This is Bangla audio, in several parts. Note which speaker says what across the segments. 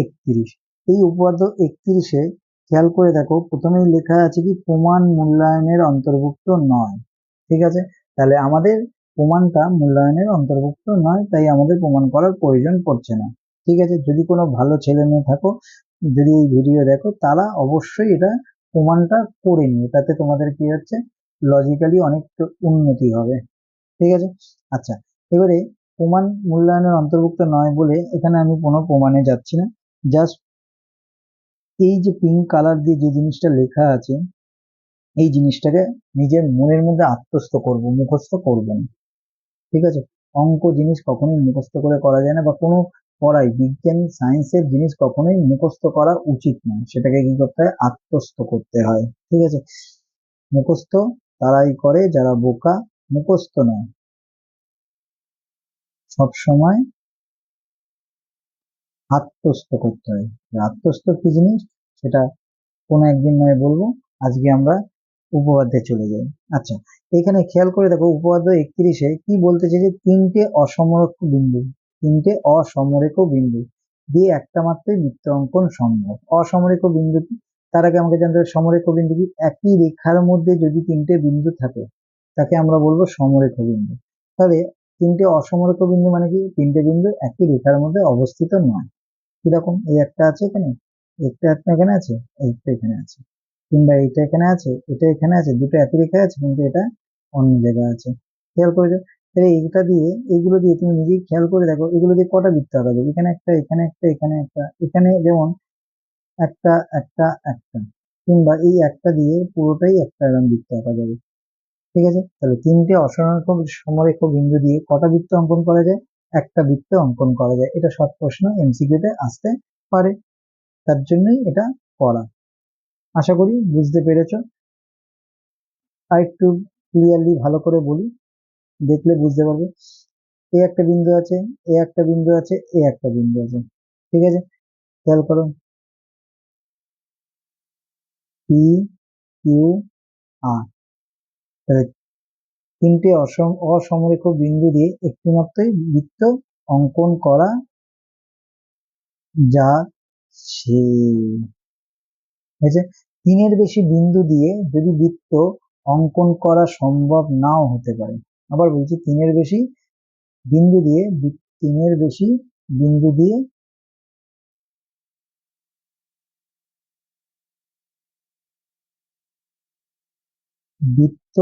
Speaker 1: একত্রিশ। এই উপপাদ্য একত্রিশে খেয়াল করে দেখো, প্রথমেই লেখা আছে কি, প্রমাণ মূল্যায়নের অন্তর্ভুক্ত নয়। ঠিক আছে? তাহলে আমাদের প্রমাণটা মূল্যায়নের অন্তর্ভুক্ত নয়, তাই আমাদের প্রমাণ করার প্রয়োজন পড়ছে না। ঠিক আছে? যদি কোনো ভালো ছেলে মেয়ে থাকো, যদি এই ভিডিও দেখো, তারা অবশ্যই এটা প্রমাণটা করে নিও। তাতে তোমাদের কি হচ্ছে? লজিক্যালি অনেক উন্নতি হবে। ঠিক আছে? আচ্ছা এবারে প্রমাণ মূল্যায়নের অন্তর্ভুক্ত নয় বলে এখানে আমি কোনো প্রমাণে যাচ্ছি না। জাস্ট এই যে পিঙ্ক কালার দিয়ে যে জিনিসটা লেখা আছে, এই জিনিসটাকে নিজের মনের মধ্যে আত্মস্থ করব, মুখস্থ করব না। ঠিক আছে? অঙ্ক জিনিস কখনোই মুখস্থ করে করা যায় না বা কোনো পড়াই বিজ্ঞান সায়েন্সের জিনিস কখনোই মুখস্থ করা উচিত নয় সেটাকে কি করতে হয়? আত্মস্থ করতে হয়। ঠিক আছে? মুখস্থ তারাই করে, যারা বোকা, মুখস্থ নয়। সব সময় আত্মস্থ করতে হয়। আত্মস্থ কি জিনিস? সেটা কোনো একদিন নয় বলব, আজকে আমরা উপপাদ্যে চলে যাই। আচ্ছা এখানে খেয়াল করে দেখো উপপাদ্য একত্রিশে কি বলতেছে যে তিনটে অসমরেখ বিন্দু। তিনটে অসমরেখ বিন্দু। দিয়ে একটা মাত্রই বৃত্ত অঙ্কন সম্ভব। অসমরেখ বিন্দু কি? তার আগে আমাকে জানতে হবে, সমরেখ বিন্দু কি? একই রেখার মধ্যে যদি তিনটে বিন্দু থাকে, তাকে আমরা বলব সমরেখ বিন্দু। তাহলে তিনটে অসমরেখ বিন্দু মানে কি? তিনটে বিন্দু একই রেখার মধ্যে অবস্থিত নয়। কীরকম? এই একটা আছে এখানে, একটা একটা এখানে আছে একটা এখানে আছে, কিংবা এইটা এখানে আছে, এটা এখানে আছে, দুটো একই রেখা আছে, কিন্তু এটা অন্য জায়গায় আছে। খেয়াল করে তাহলে এইটা দিয়ে, এইগুলো দিয়ে তুমি নিজেই খেয়াল করে দেখো, এগুলো দিয়ে কটা বৃত্ত আঁকা যাবে এখানে একটা এখানে একটা এখানে একটা, এখানে যেমন একটা একটা একটা, কিংবা এই একটা দিয়ে পুরোটাই একটা এরকম বৃত্ত আঁকা যাবে। ঠিক আছে? তাহলে তিনটে অসংখ্য সমরেখ বিন্দু দিয়ে কটা বৃত্ত অঙ্কন করা যায়? একটা বৃত্ত অঙ্কন করা যায়। এটা শর্ট প্রশ্ন এমসিকিউতে আসতে পারে। তার জন্যই এটা করা। আশা করি বুঝতে পেরেছ। আর একটু ক্লিয়ারলি ভালো করে বলি। দেখলে বুঝতে পারবে। এ একটা বিন্দু আছে, এ একটা বিন্দু আছে, এ একটা বিন্দু আছে। ঠিক আছে? খেয়াল করো। পি কিউ আর তিনটে অসম অসমরেখ বিন্দু দিয়ে একটি মাত্রই বৃত্ত অঙ্কন করা যাচ্ছে। তিনের বেশি বিন্দু দিয়ে যদি বৃত্ত অঙ্কন করা সম্ভব নাও হতে পারে। আবার বলছি তিনের বেশি বিন্দু দিয়ে তিনের বেশি বিন্দু দিয়ে বৃত্ত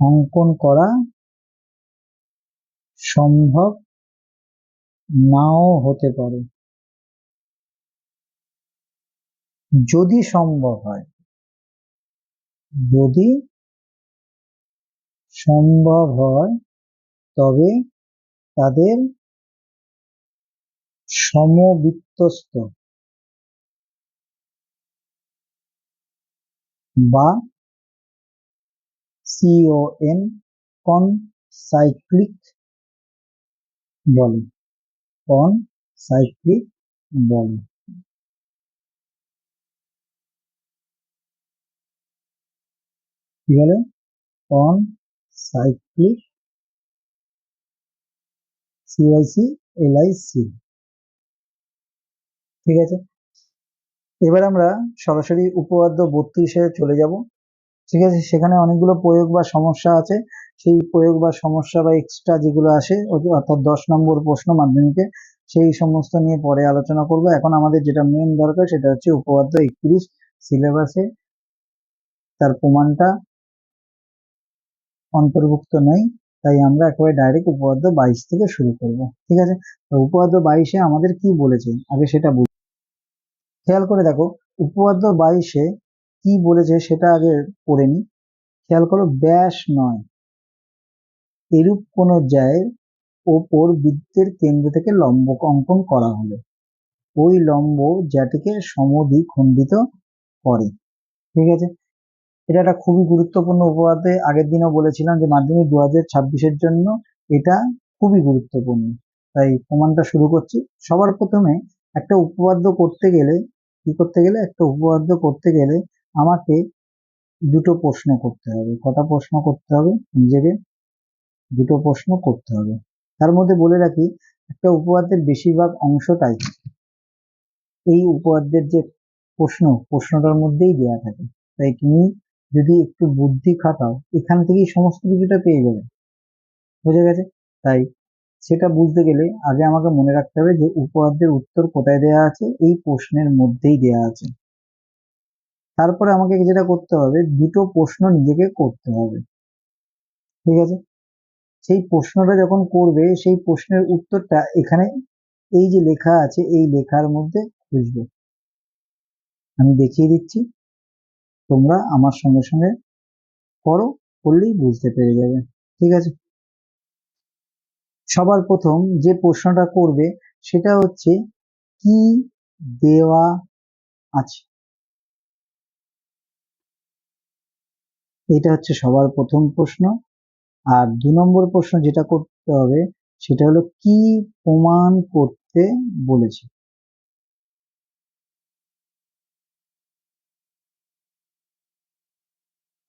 Speaker 1: অঙ্কন করা সম্ভব নাও হতে পারে। যদি সম্ভব হয়, যদি সম্ভব হয়, তবে তাদের সমবিত্তস্ত বা সিওএন কনসাইক্লিক বলে কনসাইক্লিক বলে কি বলে? কনসাইক্লিক সিআইসি এলআইসি ঠিক আছে? এবার আমরা সরাসরি উপপাদ্য বত্রিশে চলে যাব। ঠিক আছে? সেখানে অনেকগুলো প্রয়োগ বা সমস্যা আছে। সেই প্রয়োগ বা সমস্যা বা এক্সট্রা যেগুলো আসে অর্থাৎ দশ নম্বর প্রশ্ন মাধ্যমিকে, সেই সমস্ত নিয়ে পরে আলোচনা করব। এখন আমাদের যেটা মেন দরকার, সেটা হচ্ছে উপপাদ্য একত্রিশ সিলেবাসে তার প্রমাণটা অন্তর্ভুক্ত নয়, তাই আমরা একেবারে ডাইরেক্ট উপপাদ্য বাইশ থেকে শুরু করব। ঠিক আছে? উপপাদ্য বাইশে আমাদের কি বলেছে? আগে সেটা বুঝ খেয়াল করে দেখো, উপপাদ্য বাইশে কি বলেছে সেটা আগে পড়ে নি। খেয়াল করো, ব্যাস নয়। এরূপ কোন যায় ওপর বৃত্তের কেন্দ্র থেকে লম্ব অঙ্কন করা হলো। ওই লম্ব যাটিকে সমদ্বি খণ্ডিত করে। ঠিক আছে? এটা একটা খুবই গুরুত্বপূর্ণ উপপাদ্য আগের দিনও বলেছিলাম যে মাধ্যমিক দু হাজার ছাব্বিশের জন্য এটা খুবই গুরুত্বপূর্ণ। তাই প্রমাণটা শুরু করছি। সবার প্রথমে একটা উপপাদ্য করতে গেলে, কি করতে গেলে? একটা উপপাদ্য করতে গেলে আমাকে দুটো প্রশ্ন করতে হবে। কটা প্রশ্ন করতে হবে? নিজেকে দুটো প্রশ্ন করতে হবে। তার মধ্যে বলে রাখি, একটা উপপাদ্যের বেশিরভাগ অংশটাই এই উপপাদ্যের যে প্রশ্ন, প্রশ্নটার মধ্যেই দেওয়া থাকে। তাই তুমি যদি একটু বুদ্ধি খাটাও, এখান থেকেই সমস্ত কিছুটা পেয়ে যাবে। বুঝে গেছে? তাই সেটা বুঝতে গেলে আগে আমাকে মনে রাখতে হবে যে উপপাদ্যের উত্তর কোথায় দেওয়া আছে, এই প্রশ্নের মধ্যেই দেওয়া আছে। তারপরে আমাকে যেটা করতে হবে, দুটো প্রশ্ন নিজেকে করতে হবে। ঠিক আছে? সেই প্রশ্নটা যখন করবে, সেই প্রশ্নের উত্তরটা এখানে এই যে লেখা আছে, এই লেখার মধ্যে খুঁজবে। আমি দেখিয়ে দিচ্ছি। তোমরা আমার সঙ্গে সঙ্গে করো, করলেই বুঝতে পেরে যাবে। ঠিক আছে? সবার প্রথম যে প্রশ্নটা করবে, সেটা হচ্ছে, কি দেওয়া আছে? এটা হচ্ছে সবার প্রথম প্রশ্ন। আর দু নম্বর প্রশ্ন যেটা করতে হবে, সেটা হলো কি প্রমাণ করতে বলেছে?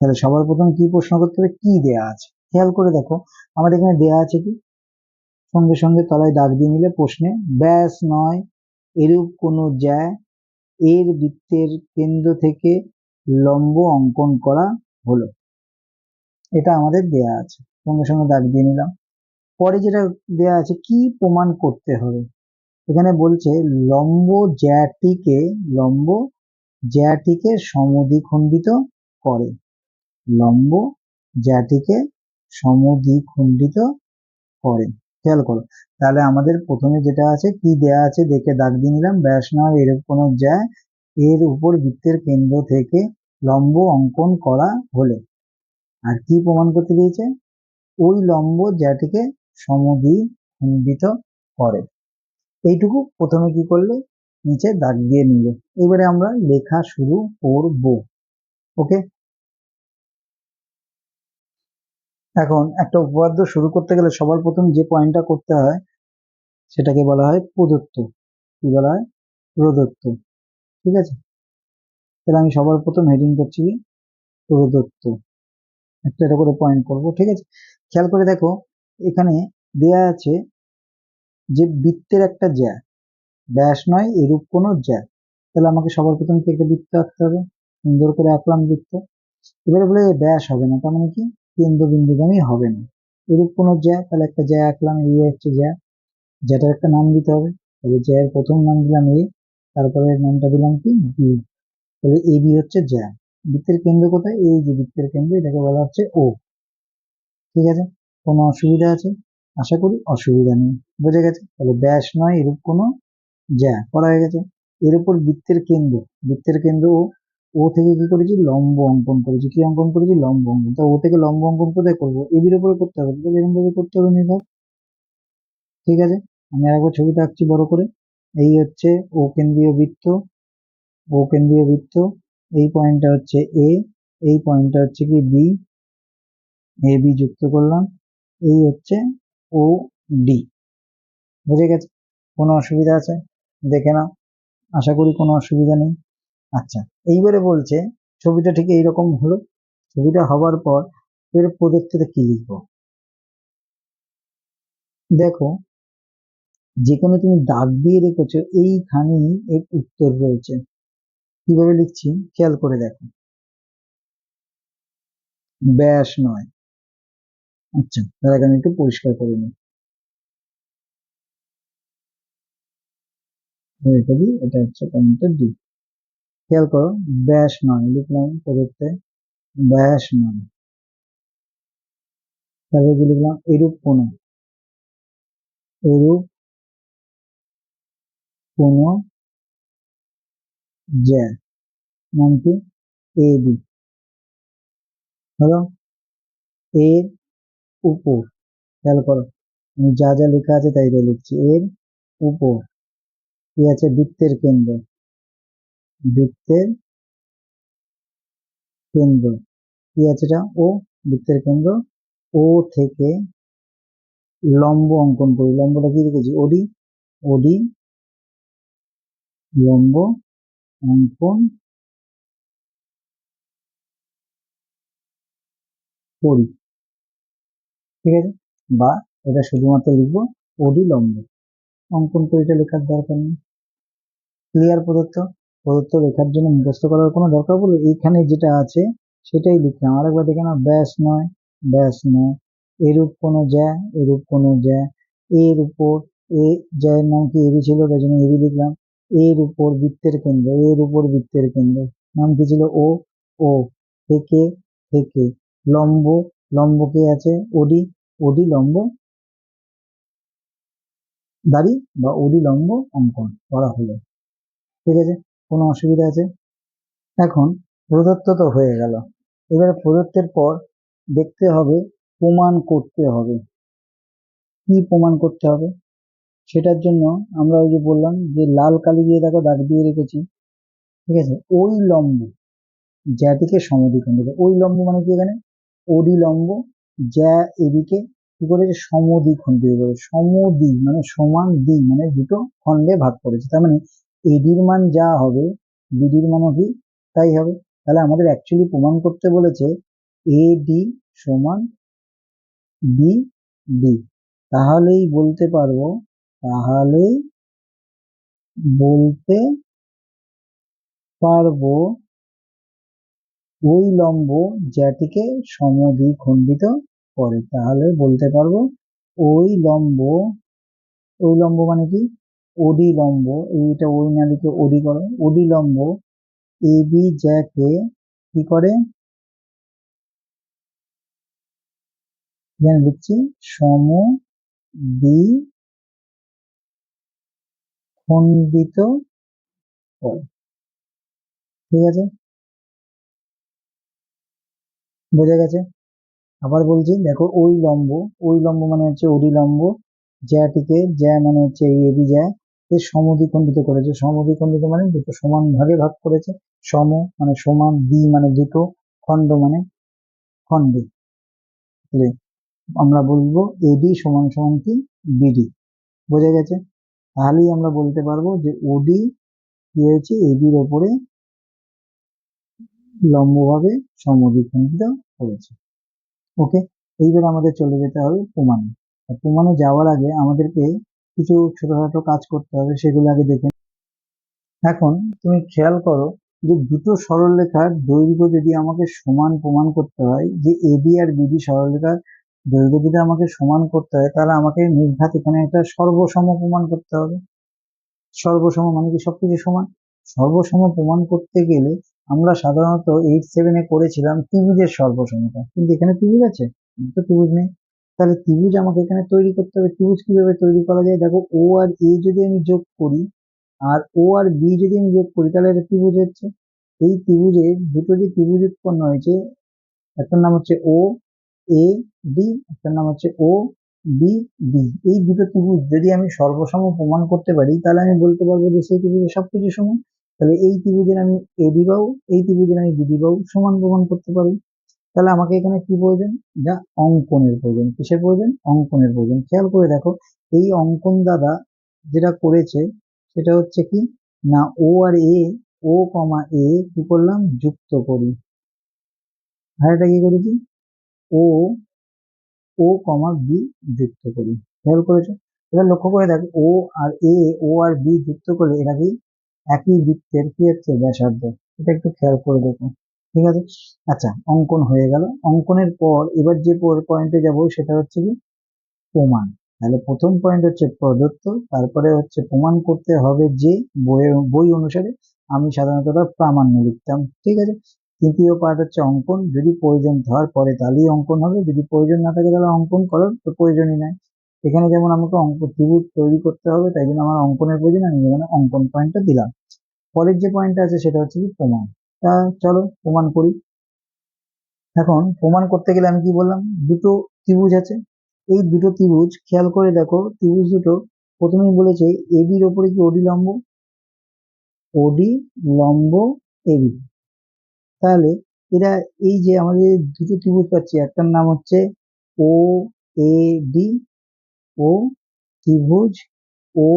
Speaker 1: তাহলে সবার প্রথম কি প্রশ্ন করতে হবে? কি দেয়া আছে? খেয়াল করে দেখো আমাদের এখানে দেয়া আছে কি? সঙ্গে সঙ্গে তলায় দাগ দিয়ে নিলে প্রশ্নে, ব্যাস নয়, এরূপ কোনো জ্যা, এর বৃত্তের কেন্দ্র থেকে লম্ব অঙ্কন করা হলো। এটা আমাদের দেয়া আছে। সঙ্গে সঙ্গে দাগ দিয়ে নিলাম। পরে যেটা দেয়া আছে, কি প্রমাণ করতে হবে? এখানে বলছে, লম্ব জ্যাটিকে লম্ব জ্যাটিকে সমদ্বিখণ্ডিত করে। লম্ব জ্যাটিকে সমদ্বিখণ্ডিত করে। খেয়াল করো। তাহলে আমাদের প্রথমে যেটা আছে, কি দেয়া আছে, দেখে দাগ দিয়ে নিলাম। ব্যাস নয় এরকম কোনো জ্যা, এর উপর বৃত্তের কেন্দ্র থেকে লম্ব অঙ্কন করা হলে। আর কি প্রমাণ করতে দিয়েছে? ওই লম্ব জ্যাটিকে সমদ্বিখণ্ডিত করে। এইটুকু প্রথমে কি করলে? নিচে দাগ দিয়ে নিলে। এবারে আমরা লেখা শুরু করব। ওকে? এখন একটা উপপাদ্য শুরু করতে গেলে সবার প্রথম যে পয়েন্টটা করতে হয়, সেটাকে বলা হয় প্রদত্ত। কি বলা হয়? প্রদত্ত। ঠিক আছে? তাহলে আমি সবার প্রথম হেডিং করছি কি? প্রদত্ত। একটা এটা করে পয়েন্ট করব, ঠিক আছে? খেয়াল করে দেখো, এখানে দেয়া আছে যে বৃত্তের একটা জ্যা। ব্যাস নয়, এরূপ কোনো জ্যা। তাহলে আমাকে সবার প্রথম কি একটা বৃত্ত আঁকতে হবে? সুন্দর করে আঁকলাম বৃত্ত। এবারে বলে ব্যাস হবে না, তার মানে কি? কেন্দ্রবিন্দুগামী হবে না। এরূপ কোনো জ্যা, তাহলে একটা জ্যা আঁকলাম, এই হচ্ছে জ্যা। জ্যাটার একটা নাম দিতে হবে। তাহলে জ্যায়ের প্রথম নাম দিলাম এ তারপরে নামটা দিলাম কি? বি। তাহলে এ বি হচ্ছে জ্যা বৃত্তের কেন্দ্র কোথায়? এই যে বৃত্তের কেন্দ্র, এটাকে বলা হচ্ছে ও। ঠিক আছে? কোনো অসুবিধা আছে? আশা করি অসুবিধা নেই। বোঝা গেছে? তাহলে ব্যাস নয়, এরূপ কোনো জ্যা করা হয়ে গেছে। এর উপর বৃত্তের কেন্দ্র। বৃত্তের কেন্দ্র ও ও থেকে কি করেছি? লম্ব অঙ্কন করেছি। কি অঙ্কন করেছি? লম্ব অঙ্কন। তা ও থেকে লম্ব অঙ্কন কোথায় করব? এবির উপরে করতে হবে। তাহলে এরকম ভাবে করতে হবে নির্ভর। ঠিক আছে? আমি আরেকবার ছবিটা আঁকছি বড় করে। এই হচ্ছে ও কেন্দ্রীয় বৃত্ত। ও কেন্দ্রীয় বৃত্ত এই পয়েন্টটা হচ্ছে এ এই পয়েন্টটা হচ্ছে কি বি এ বি যুক্ত করলাম। এই হচ্ছে ও ডি বুঝে গেছে? কোনো অসুবিধা আছে? দেখে নাও। আশা করি কোনো অসুবিধা নেই। আচ্ছা এইবারে বলছে, ছবিটা ঠিক এইরকম হলো। ছবিটা হবার পর এর প্রদত্ততে কি লিখব? দেখো, যেখানে তুমি দাগ দিয়ে রেখেছো, এইখানেই এর উত্তর রয়েছে। কীভাবে লিখছি? খেয়াল করে দেখো। ব্যাস নয়। আচ্ছা তার আগে আমি একটু পরিষ্কার করে নিই। এটা হচ্ছে পয়েন্টটা ডি খেয়াল করো, ব্যাস নয় লিখলাম প্রদত্তে ব্যাস নয়। তারপরে কি লিখলাম? এরূপ কোন। এরূপ কোন জ্যা নাম কি এ বি। হলো এর উপর, খেয়াল করো, আমি যা যা লেখা আছে তাই তাই লিখছি। এর উপর, কি আছে? বৃত্তের কেন্দ্র। বৃত্তের কেন্দ্র, কি আছে ও, বৃত্তের কেন্দ্র। ও থেকে লম্ব অঙ্কন করি। লম্বটা কি রেখেছি ওডি ওডি, লম্ব অঙ্কন করি। ঠিক আছে? বা এটা শুধুমাত্র লিখব ওডি লম্ব অঙ্কন করিটা লেখার দরকার নেই। ক্লিয়ার প্রদত্ত? প্রদত্ত লেখার জন্য মুখস্থ করার কোনো দরকার পড়ল এইখানে যেটা আছে সেটাই লিখলাম আরেকবার দেখে না ব্যাস নয় ব্যাস নয়। এরূপ কোনো জ্যা এরূপ কোনো যা। এর উপর এ জ্যায়ের নাম কি, এবি ছিল তাই জন্য এবি লিখলাম। এর উপর বৃত্তের কেন্দ্র, এর উপর বৃত্তের কেন্দ্র। নাম কি ছিল? ও ও। থেকে থেকে। লম্ব লম্ব কে আছে? ওডি ওডি লম্ব দাড়ি বা ওডি লম্ব অঙ্কন করা হলো। ঠিক আছে? কোনো অসুবিধা আছে? এখন প্রদত্ত তো হয়ে গেল। এবার প্রদত্তের পর দেখতে হবে, প্রমাণ করতে হবে। কি প্রমাণ করতে হবে? সেটার জন্য আমরা ওই যে বললাম যে লাল কালি দিয়ে দেখো দাগ দিয়ে রেখেছি, ঠিক আছে? ওই লম্ব জ্যাটিকে সমদ্বিখণ্ডিত ওই লম্ব মানে কি এখানে? ওডি লম্ব জ্যা এদিকে কি করেছে? সমদ্বিখণ্ডিত করে সমদ্বি মানে সমান দ্বি মানে দুটো খণ্ডে ভাগ করেছে। তার মানে এডির মান যা হবে বিডির মানও কি? তাই হবে। তাহলে আমাদের অ্যাকচুয়ালি প্রমাণ করতে বলেছে এ ডি সমান বি ডি। তাহলেই বলতে পারব তাহলেই বলতে পারব ওই লম্ব যেটিকে সমদ্বিখণ্ডিত করে। তাহলে বলতে পারব ওই লম্ব ওই লম্ব মানে কি? ওডি লম্ব এইটা ওই না লিখে ওডি করো। ওডি লম্ব এ বি জ্যাকে কি করে? লিখছি সম দ্বি খণ্ডিত ঠিক আছে? বোঝা গেছে? আবার বলছি, দেখো ওই লম্ব ওই লম্ব মানে হচ্ছে ওডি লম্ব জ্যাটিকে জ্যা মানে হচ্ছে এই এবি জ্যা, এর সমদ্বিখণ্ডিত করেছে। সমদ্বিখণ্ডিত মানে দুটো সমান ভাগে ভাগ করেছে। সম মানে সমান দ্বি মানে দুটো, খণ্ড মানে খণ্ডে। আমরা বলব এডি সমান সমান কি? বিডি বোঝা গেছে? তাহলেই আমরা বলতে পারব যে ওডি কি হয়েছে? এবির ওপরে লম্বভাবে সমদ্বিখণ্ডিত করেছে ওকে এইবার আমাদের চলে যেতে হবে প্রমাণে। প্রমাণে যাওয়ার আগে আমাদেরকে কিছু ছোটখাটো কাজ করতে হবে, সেগুলো আগে দেখে এখন তুমি খেয়াল করো যে দুটো সরলরেখার দৈর্ঘ্য যদি আমাকে সমান প্রমাণ করতে হয়, যে এবি আর বিডি সরলরেখার দৈর্ঘ্য আমাকে সমান করতে হয়, তাহলে আমাকে নির্ঘাত এখানে একটা সর্বসম প্রমাণ করতে হবে। সর্বসম মানে কি? সবকিছু সমান। সর্বসম প্রমাণ করতে গেলে আমরা সাধারণত এইট সেভেনে করেছিলাম ত্রিভুজের সর্বসমতা। কিন্তু এখানে ত্রিভুজ আছে? তো ত্রিভুজ নেই। তাহলে ত্রিভুজ আমাকে এখানে তৈরি করতে হবে। ত্রিভুজ কীভাবে তৈরি করা যায়? দেখো ও আর এ যদি আমি যোগ করি, আর ও আর বি যদি আমি যোগ করি, তাহলে এটা ত্রিভুজ হচ্ছে। এই ত্রিভুজের, দুটো যে ত্রিভুজ উৎপন্ন হয়েছে, একটার নাম হচ্ছে ও এ ডি একটার নাম হচ্ছে ও বি ডি এই দুটো ত্রিভুজ যদি আমি সর্বসম প্রমাণ করতে পারি, তাহলে আমি বলতে পারব যে সেই ত্রিভুজের সবকিছু সমান। তাহলে এই ত্রিভুজের আমি এডি বাহু এই ত্রিভুজের আমি বিডি বাহু সমান প্রমাণ করতে পারব তাহলে আমাকে এখানে কি প্রয়োজন? যা অঙ্কনের প্রয়োজন। কিসের প্রয়োজন? অঙ্কনের প্রয়োজন। খেয়াল করে দেখো, এই অঙ্কন দাদা যেটা করেছে, সেটা হচ্ছে কি? না ও আর এ ও কমা এ কি করলাম? যুক্ত করি। আর এটা কি করেছি? ও ও কমা বি যুক্ত করি। খেয়াল করেছ? এবার লক্ষ্য করে দেখো, ও আর এ, ও আর বি যুক্ত করলে এটা কি? একই বৃত্তের কি হচ্ছে? ব্যাসার্ধ। এটা একটু খেয়াল করে দেখুন ঠিক আছে? আচ্ছা অঙ্কন হয়ে গেল। অঙ্কনের পর এবার যে পয়েন্টে যাব সেটা হচ্ছে কি? প্রমাণ। তাহলে প্রথম পয়েন্ট হচ্ছে প্রদত্ত, তারপরে হচ্ছে প্রমাণ করতে হবে যে বইয়ের বই অনুসারে আমি সাধারণত প্রামাণ্য লিখতাম। ঠিক আছে? তৃতীয় পার্ট হচ্ছে অঙ্কন। যদি প্রয়োজন ধর পরে তাহলেই অঙ্কন হবে। যদি প্রয়োজন না থাকে, তাহলে অঙ্কন করার তো প্রয়োজনই নাই। এখানে যেমন আমাকে অঙ্ক ত্রিভুজ তৈরি করতে হবে, তাই জন্য আমার অঙ্কনের প্রয়োজন, আমি এখানে অঙ্কন পয়েন্টটা দিলাম। পরের যে পয়েন্টটা আছে, সেটা হচ্ছে কি প্রমাণ। তা চলো, প্রমাণ করি। এখন প্রমাণ করতে গেলে আমি কি বললাম? দুটো ত্রিভুজ আছে। এই দুটো ত্রিভুজ, খেয়াল করে দেখো, ত্রিভুজ দুটো প্রথমেই বলেছে এবির ওপরে কি ওডি লম্ব? ওডি লম্ব এবি তাহলে এরা এই যে আমাদের দুটো ত্রিভুজ পাচ্ছি, একটার নাম হচ্ছে ও এ ডি ও ত্রিভুজ ও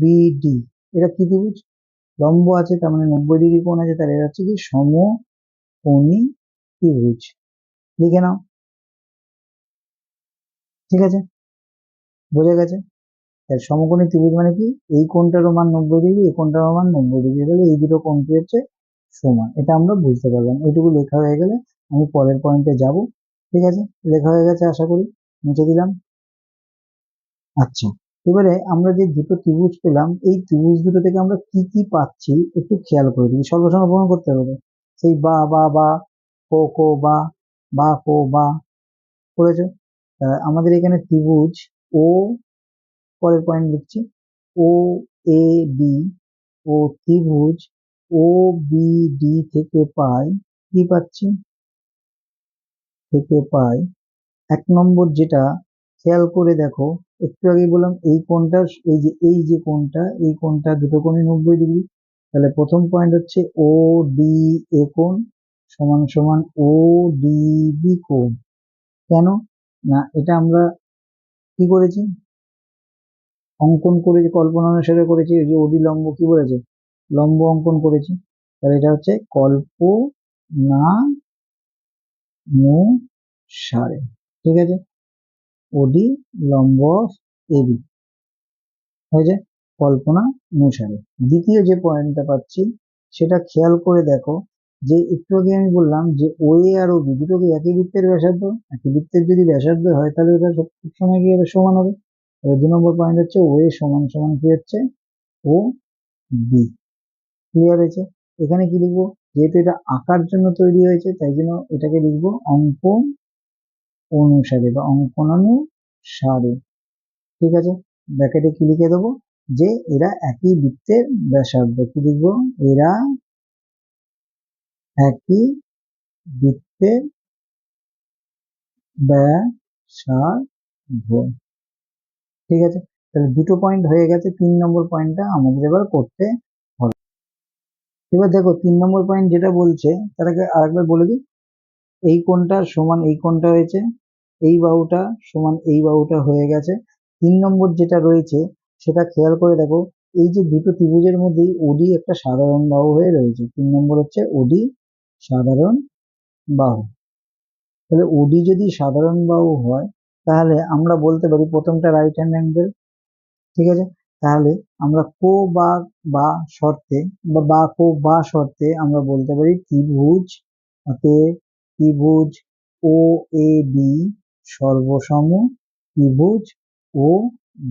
Speaker 1: বি ডি এটা কি ত্রিভুজ? লম্ব আছে, তার মানে নব্বই ডিগ্রি কোণ আছে, তাহলে এটা হচ্ছে কি সমকোণী ত্রিভুজ। লিখে নাও। ঠিক আছে? বোঝা গেছে? সমকোণী ত্রিভুজ মানে কি? এই কোণটারও মান নব্বই ডিগ্রি, এই কোণটারও মান নব্বই ডিগ্রি। তাহলে এই দুটো কোণ কি হচ্ছে? সমান। এটা আমরা বুঝতে পারলাম। এটুকু লেখা হয়ে গেলে আমি পরের পয়েন্টে যাব। ঠিক আছে? লেখা হয়ে গেছে আশা করি। মুছে দিলাম। আচ্ছা। এবারে আমরা যে দুটো ত্রিভুজ পেলাম, এই ত্রিভুজ দুটো থেকে আমরা কি কি পাচ্ছি একটু খেয়াল করে দিই সর্বসঙ্গ প্রমাণ করতে হবে। সেই বা বা বা, কো কো, বা বা, কো, বা। করেছ? আমাদের এখানে ত্রিভুজ ও, পরের পয়েন্ট লিখছি, ও, এ, বি, ও ত্রিভুজ ও, বি, ডি থেকে পাই, কি পাচ্ছি? থেকে পাই। এক নম্বর যেটা, খেয়াল করে দেখো, একটু আগে বললাম, এই কোণটা, এই যে এই যে কোণটা, এই কোণটা দুটো কোণই নব্বই ডিগ্রি। তাহলে প্রথম পয়েন্ট হচ্ছে ও, ডি, এ কোণ সমান সমান ও, ডি, বি কোণ। কেন? না, এটা আমরা কি করেছি? অঙ্কন করেছি কল্পনা অনুসারে করেছি যে ওডি লম্ব কি বলেছে? লম্ব অঙ্কন করেছি। তাহলে এটা হচ্ছে কল্পনা সারে ঠিক আছে? ওডি লম্ব এবি হয়েছে? কল্পনা অনুসারে দ্বিতীয় যে পয়েন্টটা পাচ্ছি, সেটা খেয়াল করে দেখো যে একটু আগে আমি বললাম যে ও এ আর ও বি দুটো কি একই বৃত্তের ব্যাসার্ধ? একই বৃত্তের যদি ব্যাসার্ধ হয়, তাহলে এটা সব সময় কি হবে সমান হবে। দু নম্বর পয়েন্ট হচ্ছে ও এ সমান সমান কি হচ্ছে? ও বি। ক্লিয়ার হয়েছে। এখানে কি লিখব? যেহেতু এটা আঁকার জন্য তৈরি হয়েছে, তাই জন্য এটাকে লিখব অঙ্কন অনুসারে বা অঙ্কনানুসারে ঠিক আছে? ব্র্যাকেটে কি লিখে দেবো? যে এরা একই বৃত্তের ব্যাসার্ধ। কি লিখব? এরা একই বৃত্তের ব্যাসার্ধ। ঠিক আছে? তাহলে দুটো পয়েন্ট হয়ে গেছে, তিন নম্বর পয়েন্টটা আমাদের এবার করতে এবার দেখো তিন নম্বর পয়েন্ট যেটা বলছে তাটাকে আরেকবার বলে দিই। এই কোণটা সমান এই কোণটা হয়েছে, এই বাহুটা সমান এই বাহুটা হয়ে গেছে। তিন নম্বর যেটা রয়েছে, সেটা খেয়াল করে দেখো, এই যে দুটো ত্রিভুজের মধ্যেই ওডি একটা সাধারণ বাহু হয়ে রয়েছে। তিন নম্বর হচ্ছে ওডি সাধারণ বাহু। তাহলে ওডি যদি সাধারণ বাহু হয়, তাহলে আমরা বলতে পারি প্রথমটা রাইট হ্যান্ড অ্যাঙ্গেল ঠিক আছে? তাহলে আমরা কো বা বা শর্তে বা বা কো বা শর্তে আমরা বলতে পারি ত্রিভুজ অতএব ত্রিভুজ ও এ ডি সর্বসম, ত্রিভুজ ও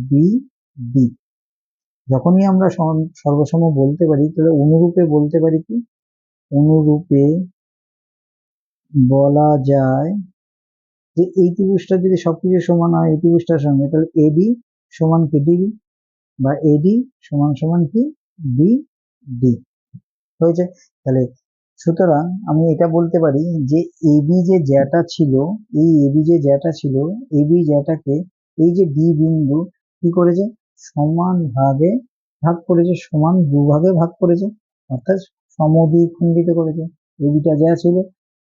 Speaker 1: বি ডি যখনই আমরা সম- সর্বসম বলতে পারি, তাহলে অনুরূপে বলতে পারি কি? অনুরূপে বলা যায় যে এই ত্রিভুজটা যদি সবকিছু সমান হয়, এই ত্রিভুজটার সঙ্গে, তাহলে এডি সমান কি? ডিবি বা এডি সমান সমান কি? বি ডি হয়েছে? তাহলে সুতরাং আমি এটা বলতে পারি যে এবি যে জ্যাটা ছিল, এই এবি যে জ্যাটা ছিল এবি জ্যাটাকে এই যে ডি বিন্দু কি করেছে? সমান ভাগে ভাগ করেছে, সমান দুভাগে ভাগ করেছে, অর্থাৎ সমদ্বিখণ্ডিত করেছে। এবিটা যা ছিল,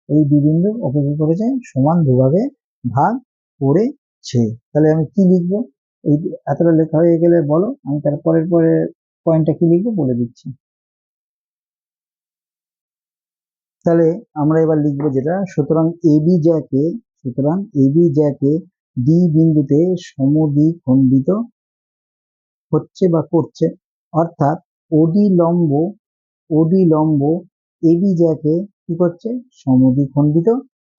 Speaker 1: এই দুই বিন্দু ওকে কি করেছে? সমান দুভাগে ভাগ করেছে। তাহলে আমি কি লিখব? এই এতটা লেখা হয়ে গেলে বলো, আমি তার পরের পরে পয়েন্টটা কি লিখব বলে দিচ্ছি। তাহলে আমরা এবার লিখব যেটা, সুতরাং এবি জ্যাকে সুতরাং এবি জ্যাকে ডি বিন্দুতে সমদ্বিখণ্ডিত হচ্ছে বা করছে, অর্থাৎ ওডি লম্ব ওডি লম্ব এবি জ্যাকে কি করছে? সমদ্বিখণ্ডিত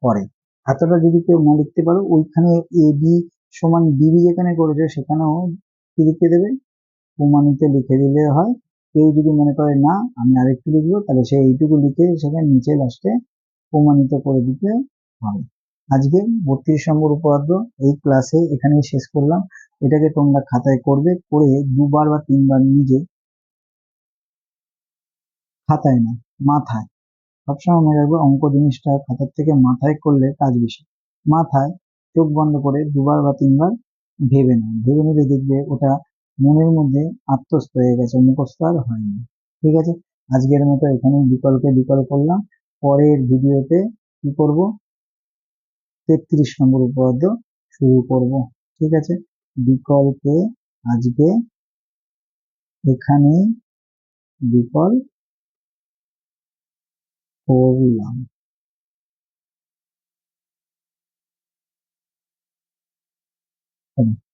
Speaker 1: করে। এতটা যদি কেউ না লিখতে পারো, ওইখানে এবি সমান ডিবি যেখানে করেছে সেখানেও কি লিখে দেবে। প্রমাণিত লিখে দিলে হয়। কেউ যদি মনে করে, না, আমি আরেকটু লিখব, তাহলে সে এইটুকু লিখে সেখানে নিচে লাস্টে প্রমাণিত করে দিতে হবে। আজকে বত্রিশ নম্বর উপপাদ্য, এই ক্লাসে এখানেই শেষ করলাম। এটাকে তোমরা খাতায় করবে, করে দুবার বা তিনবার নিজে খাতায় না মাথায়। সবসময় মনে রাখবে, অঙ্ক জিনিসটা খাতার থেকে মাথায় করলে কাজ বেশি। মাথায় চোখ বন্ধ করে দুবার বা তিনবার ভেবে নাও। ভেবে নিলে দেখবে ওটা মনের মধ্যে আত্মস্থ হয়ে গেছে, মুখস্থ আর হয়নি। ঠিক আছে? আজকের মতো এখানে বিকল্পে বিকল্প করলাম। পরের ভিডিওতে কি করব? তেত্রিশ নম্বর উপপাদ্য শুরু করব। ঠিক আছে? বিকল্পে আজকে এখানেই বিকল্প করলাম। Thank